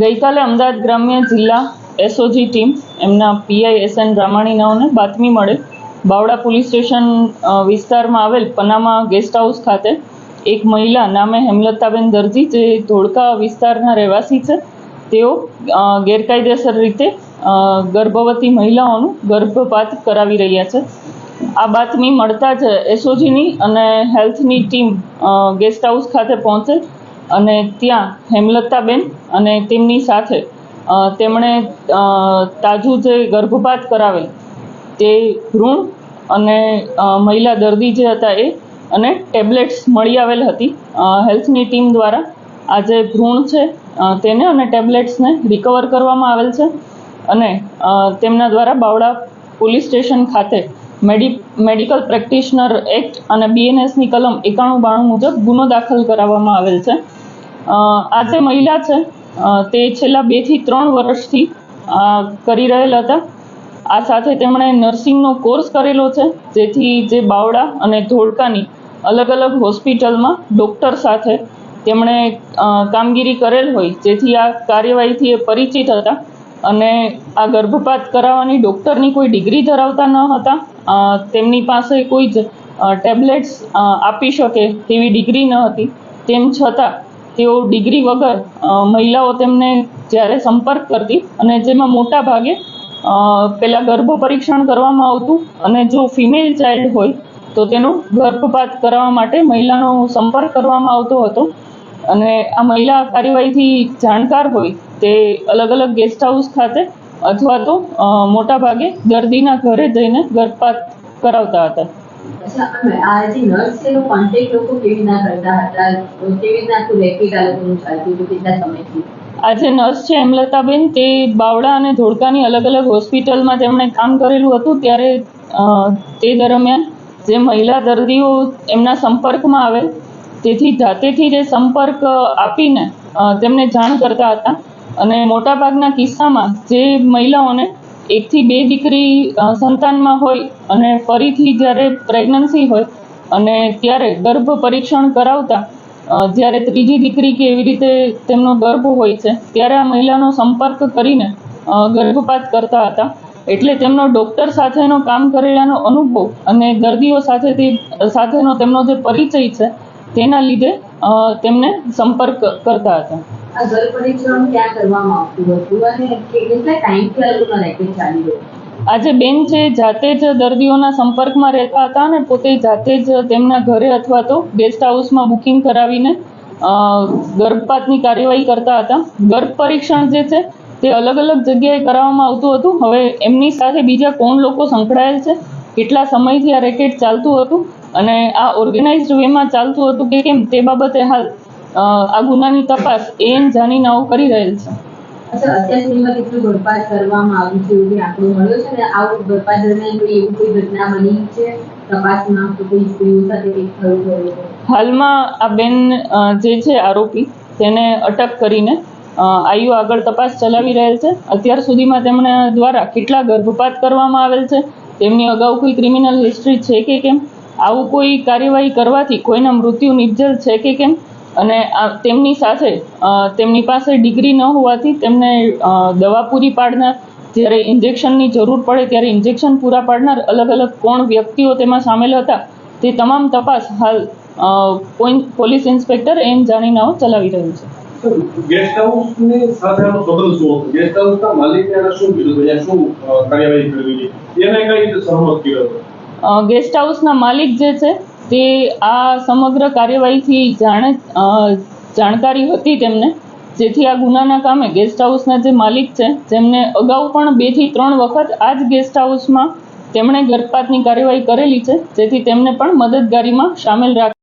ગઈકાલે અમદાવાદ ગ્રામ્ય જિલ્લા એસઓજી ટીમ એમના પીઆઈ એસ એન રામાણીનાઓને બાતમી મળે. બાવડા પોલીસ સ્ટેશન વિસ્તારમાં આવેલ પનામા ગેસ્ટ હાઉસ ખાતે એક મહિલા નામે હેમલતાબેન દરજી, જે ધોળકા વિસ્તારના રહેવાસી છે, તેઓ ગેરકાયદેસર રીતે ગર્ભવતી મહિલાઓનું ગર્ભપાત કરાવી રહ્યા છે. આ બાતમી મળતા જ એસઓજીની અને હેલ્થની ટીમ ગેસ્ટ હાઉસ ખાતે પહોંચે અને ત્યાં હેમલતાબેન અને તેમની સાથે તેમણે તાજું જે ગર્ભપાત કરાવેલ તે ભ્રૂણ અને મહિલા દર્દી જે હતા એ અને ટેબ્લેટ્સ મળી આવેલ હતી હેલ્થની ટીમ દ્વારા. આ જે ભ્રૂણ છે તેને અને ટેબ્લેટ્સને રિકવર કરવામાં આવેલ છે અને તેમના દ્વારા બાવળા પોલીસ સ્ટેશન ખાતે મેડિ, મેડિકલ પ્રેક્ટિશનર એક્ટ અને બીએનએસની કલમ એકાણું બાણું મુજબ ગુનો દાખલ કરાવવામાં આવેલ છે. આ જે મહિલા છે. તે છેલ્લા બેથી ત્રણ વર્ષથી કરી રહેલ હતા. આ સાથે તેમણે નર્સિંગનો કોર્સ કરેલો છે, જેથી જે બાવડા અને ધોળકાની અલગ અલગ હોસ્પિટલમાં ડૉક્ટર સાથે તેમણે કામગીરી કરેલ હોય, જેથી આ કાર્યવાહીથી એ પરિચિત હતા અને આ ગર્ભપાત કરાવવાની ડૉક્ટરની કોઈ ડિગ્રી ધરાવતા ન હતા. તેમની પાસે કોઈ જ ટેબ્લેટ્સ આપી શકે તેવી ડિગ્રી ન હતી. તેમ છતાં તેઓ ડિગ્રી વગર મહિલાઓ તેમને જ્યારે સંપર્ક કરતી અને જેમાં મોટા ભાગે પહેલાં ગર્ભ પરીક્ષણ કરવામાં આવતું અને જો ફિમેલ ચાઇલ્ડ હોય, તો તેનું ગર્ભપાત કરાવવા માટે મહિલાનો સંપર્ક કરવામાં આવતો હતો. અને આ મહિલા કાર્યવાહીથી જાણકાર હોય તે અલગ અલગ ગેસ્ટ હાઉસ ખાતે અથવા તો મોટાભાગે દર્દીના ઘરે જઈને ગર્ભપાત કરાવતા હતા. અચ્છા અને આ જે નર્સ છે કોન્ટેક્ટ લોકો હેમલતાબેન તે બાવડા અને ધોળકાની અલગ અલગ હોસ્પિટલમાં તેમણે કામ કરેલું હતું ત્યારે તે દરમિયાન જે મહિલા દર્દીઓ એમના સંપર્કમાં આવે, તેથી જાતેથી જે સંપર્ક આપીને તેમને જાણ કરતા હતા. અને મોટાભાગના કિસ્સામાં જે મહિલાઓને એકથી બે દીકરી સંતાનમાં હોય અને ફરીથી જ્યારે પ્રેગ્નન્સી હોય અને ત્યારે ગર્ભ પરીક્ષણ કરાવતા જ્યારે ત્રીજી દીકરી કે એવી રીતે તેમનો ગર્ભ હોય છે, ત્યારે આ મહિલાનો સંપર્ક કરીને ગર્ભપાત કરતા હતા. એટલે તેમનો ડૉક્ટર સાથેનો કામ કરેલાનો અનુભવ અને દર્દીઓ સાથે સાથેનો તેમનો જે પરિચય છે, તેના લીધે તેમને સંપર્ક કરતા હતા. આજે બેન છે, જાતે જ દર્દીઓના સંપર્કમાં રહેતા હતા અને પોતે જાતે જ તેમના ઘરે અથવા તો ગેસ્ટ હાઉસમાં બુકિંગ કરાવીને ગર્ભપાતની કાર્યવાહી કરતા હતા. ગર્ભ પરીક્ષણ જે છે, તે અલગ અલગ જગ્યાએ કરાવવામાં આવતું હતું. હવે એમની સાથે બીજા કોણ લોકો સંકળાયેલ છે? કેટલા સમયથી આ રેકેટ ચાલતું હતું? અને આ ઓર્ગેનાઇઝડ વેમાં ચાલતું હતું કે કેમ? તે બાબતે હાલ આ ગુનાની તપાસ એએન જાનીનાઓ કરી રહેલ છે? હાલમાં આ બેન જે છે આરોપી તેને અટક કરીને આયુ આગળ તપાસ ચલાવી રહેલ છે. અત્યાર સુધીમાં તેમના દ્વારા કેટલા ગર્ભપાત કરવામાં આવેલ છે? તેમની અગાઉ કોઈ ક્રિમિનલ હિસ્ટ્રી છે કે કેમ? આવું કોઈ કાર્યવાહી કરવાથી કોઈના મૃત્યુ નિપજેલ છે કે કેમ? અને આ તેમની સાથે તેમની પાસે ડિગ્રી ન હોવાથી તેમને દવા પૂરી પાડનાર જ્યારે ઇન્જેક્શનની જરૂર પડે ત્યારે ઇન્જેક્શન પૂરા પાડનાર અલગ અલગ કોણ વ્યક્તિઓ તેમાં સામેલ હતા તે તમામ તપાસ હાલ પોલીસ ઇન્સ્પેક્ટર એમ જાણીનાઓ ચલાવી રહ્યું છે. ગેસ્ટ હાઉસની સાથે સંબંધ શું હતો? ગેસ્ટ હાઉસના માલિકે એને શું કીધું કે શું કાર્યવાહી કરવી એને કઈ રીતે સહમત કર્યો હતો? ગેસ્ટ હાઉસના માલિક જે છે તે આ સમગ્ર કાર્યવાહીથી જાણે જાણકારી હતી તેમને. જેથી આ ગુનાના કામે ગેસ્ટ હાઉસના જે માલિક છે જેમને અગાઉ પણ બેથી ત્રણ વખત આ જ ગેસ્ટ હાઉસમાં તેમણે ગર્ભપાતની કાર્યવાહી કરેલી છે. જેથી તેમને પણ મદદગારીમાં સામેલ રાખ